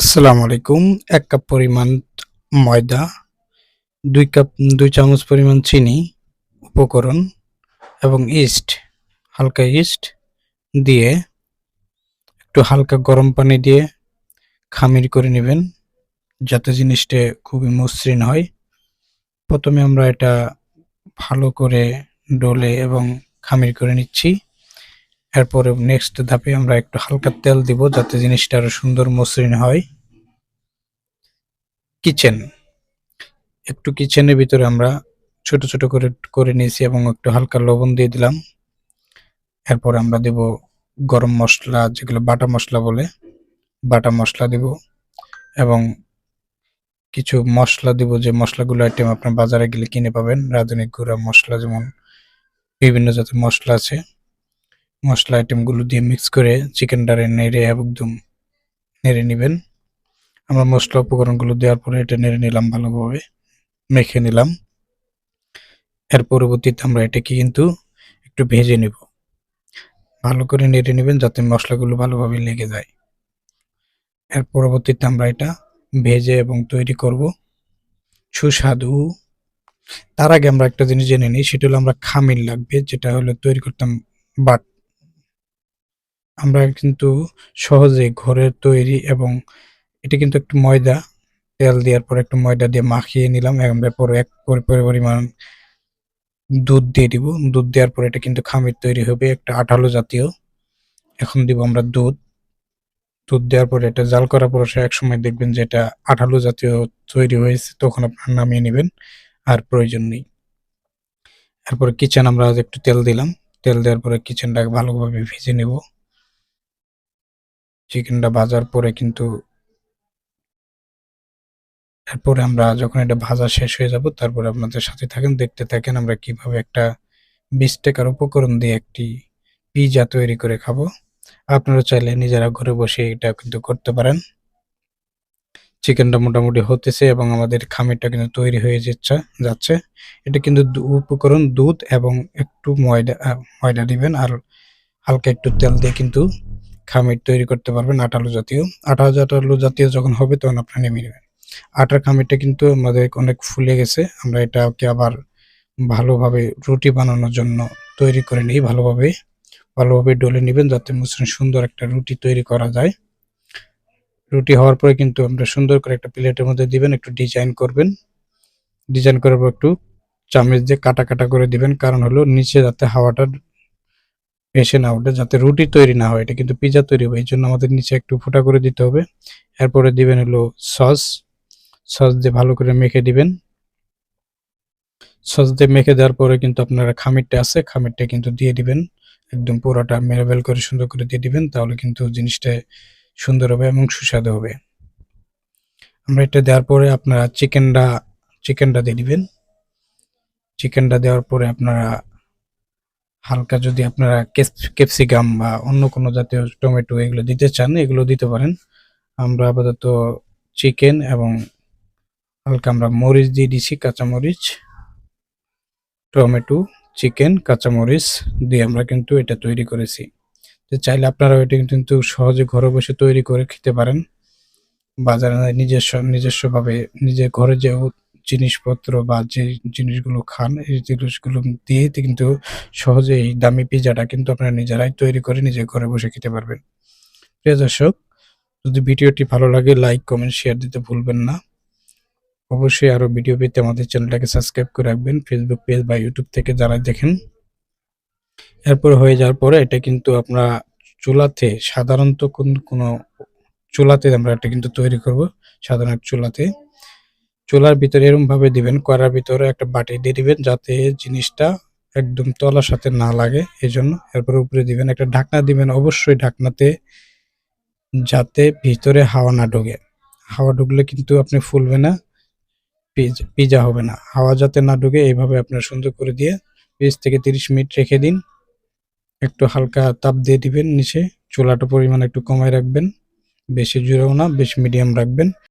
আসসালামু আলাইকুম। এক কাপ পরিমাণ ময়দা, দুই কাপ, দুই চামচ পরিমাণ চিনি উপকরণ এবং ইস্ট, হালকা ইস্ট দিয়ে একটু হালকা গরম পানি দিয়ে খামির করে নেবেন যাতে জিনিসটা খুবই মসৃণ হয়। প্রথমে আমরা এটা ভালো করে ডলে এবং খামির করে নিচ্ছি। এরপরে নেক্সট ধাপে আমরা একটু হালকা তেল দিব যাতে জিনিসটা আরও সুন্দর মসৃণ হয়। কিচেন একটু কিচেনের ভিতরে আমরা ছোট ছোট করে করে নিয়েছি এবং একটু হালকা লবণ দিয়ে দিলাম। এরপর আমরা দেব গরম মশলা, যেগুলো বাটা মশলা বলে, বাটা মশলা দিব এবং কিছু মশলা দিব যে মশলাগুলো আইটেম আপনার বাজারে গেলে কিনে পাবেন। রাঁধুনি গুঁড়া মশলা যেমন বিভিন্ন জাতের মশলা আছে। মশলা আইটেমগুলো দিয়ে মিক্স করে চিকেনটারে নেড়ে একদম নেড়ে নেবেন। আমরা মশলা উপকরণগুলো দেওয়ার পরে এটা নেড়ে নিলাম ভালোভাবে, মেখে নিলাম। এর পরবর্তীতে আমরা এটাকে কিন্তু একটু ভেজে নেব। ভালো করে নেড়ে নেবেন যাতে মশলাগুলো ভালোভাবে লেগে যায়। এর পরবর্তীতে আমরা এটা ভেজে এবং তৈরি করব। সুস্বাদু। তার আগে আমরা একটা জিনিস জেনে নিই, সেটা হলো আমরা খামির লাগবে, যেটা হলো তৈরি করতাম বাট। আমরা কিন্তু সহজে ঘরের তৈরি এবং এটা কিন্তু একটু ময়দা, তেল দেওয়ার পর একটু ময়দা দিয়ে মাখিয়ে নিলাম। আমরা পরে এক পরি- পরি- পরিমাণ দুধ দিয়ে দিব। দুধ দেওয়ার পর এটা কিন্তু খামির তৈরি হবে, একটা আঠালো জাতীয়। এখন দিব আমরা দুধ। দুধ দেওয়ার পরে এটা জাল করার পর এক সময় দেখবেন যে এটা আঠালো জাতীয় তৈরি হয়েছে, তখন আপনার নামিয়ে নেবেন আর প্রয়োজন নেই। এরপরে কিচেন আমরা একটু তেল দিলাম। তেল দেওয়ার পরে কিচেনটাকে ভালোভাবে ভেজে নেব। চিকেনটা ভাজার পরে কিন্তু এরপরে আমরা যখন এটা ভাজা শেষ হয়ে যাব, তারপরে আপনাদের সাথে থাকেন, দেখতে থাকেন আমরা কীভাবে একটা বিশ টাকার উপকরণ দিয়ে একটি পিজা তৈরি করে খাব। আপনারা চাইলে নিজেরা ঘরে বসে এটা কিন্তু করতে পারেন। চিকেনটা মোটামুটি হতেছে এবং আমাদের খামিরটা কিন্তু তৈরি হয়ে যাচ্ছে যাচ্ছে। এটা কিন্তু উপকরণ দুধ এবং একটু ময়দা ময়দা দিবেন আর হালকা একটু তেল দিয়ে কিন্তু খামির তৈরি করতে পারবেন আটালো জাতীয়। আটা আটালো জাতীয় যখন হবে তখন আপনারা নেমে নেবেন। আটার খামিরটা কিন্তু আমাদের অনেক ফুলে গেছে। আমরা এটাকে আবার ভালোভাবে রুটি বানানোর জন্য তৈরি করে নিই, ভালোভাবে ভালোভাবে ডলে নেবেন যাতে মসৃণ সুন্দর একটা রুটি তৈরি করা যায়। রুটি হওয়ার পরে কিন্তু আমরা সুন্দর করে একটা প্লেটের মধ্যে দিবেন, একটু ডিজাইন করবেন। ডিজাইন করার পর একটু চামচ দিয়ে কাটা কাটা করে দিবেন। কারণ হলো নিচে যাতে হাওয়াটা ভেসে না ওঠে, যাতে রুটি তৈরি না হয়। এটা কিন্তু পিজা তৈরি হবে এই জন্য আমাদের নিচে একটু ফোটা করে দিতে হবে। এরপরে দিবেন হলো সস সস দিয়ে ভালো করে মেখে দিবেন। সস দিয়ে মেখে দেওয়ার পরে কিন্তু আপনারা খামিরটা আছে, খামিরটা কিন্তু দিয়ে দিবেন। একদম পুরোটা মেরাবেল করে সুন্দর করে দিয়ে দিবেন, তাহলে কিন্তু জিনিসটা সুন্দর হবে এবং সুস্বাদু হবে। আমরা এটা দেওয়ার পরে আপনারা চিকেনটা চিকেনটা দিয়ে দিবেন। চিকেনটা দেওয়ার পরে আপনারা হালকা যদি আপনারা ক্যাপসিকাম বা অন্য কোনো জাতীয় টমেটো এগুলো দিতে চান, এগুলো দিতে পারেন। আমরা আপাতত চিকেন এবং হালকা আমরা মরিচ দিয়ে দিছি, কাঁচামরিচ, টমেটো, চিকেন, কাঁচামরিচ দিয়ে আমরা কিন্তু এটা তৈরি করেছি। তো চাইলে আপনারা এটা কিন্তু সহজে ঘরে বসে তৈরি করে খেতে পারেন। বাজারে নিজস্ব, নিজস্বভাবে নিজের ঘরে যে জিনিসপত্র বা যে জিনিসগুলো খান, এই জিনিসগুলো দিয়ে কিন্তু সহজে এই দামি পিজাটা কিন্তু আপনারা নিজেরাই তৈরি করে নিজে ঘরে বসে খেতে পারবেন। প্রিয় দর্শক, যদি ভিডিওটি ভালো লাগে, লাইক, কমেন্ট, শেয়ার দিতে ভুলবেন না। অবশ্যই আরও ভিডিও পেতে আমাদের চ্যানেলটাকে সাবস্ক্রাইব করে রাখবেন ফেসবুক পেজ বা ইউটিউব থেকে যারা দেখেন। এরপর হয়ে যাওয়ার পরে এটা কিন্তু আমরা চুলাতে সাধারণত কোন, কোনো চুলাতে আমরা এটা কিন্তু তৈরি করব, সাধারণ চুলাতে। চুলার ভিতরে এরকম ভাবে দিবেন, কড়ার ভিতরে একটা বাটি দিয়ে দিবেন যাতে জিনিসটা একদম তলার সাথে না লাগে এই জন্য এরপর উপরে দিবেন একটা ঢাকনা দিবেন, অবশ্যই ঢাকনাতে যাতে ভিতরে হাওয়া না ঢোকে। হাওয়া ঢুকলে কিন্তু আপনি ফুলবে না পিজ- হবে না। হাওয়া যাতে না ঢুকে, এইভাবে আপনার সুন্দর করে দিয়ে বিশ থেকে তিরিশ মিনিট রেখে দিন। একটু হালকা তাপ দিয়ে দিবেন নিচে, চুলাটা পরিমাণ একটু কমায় রাখবেন, বেশি জোরেও না, বেশি মিডিয়াম রাখবেন।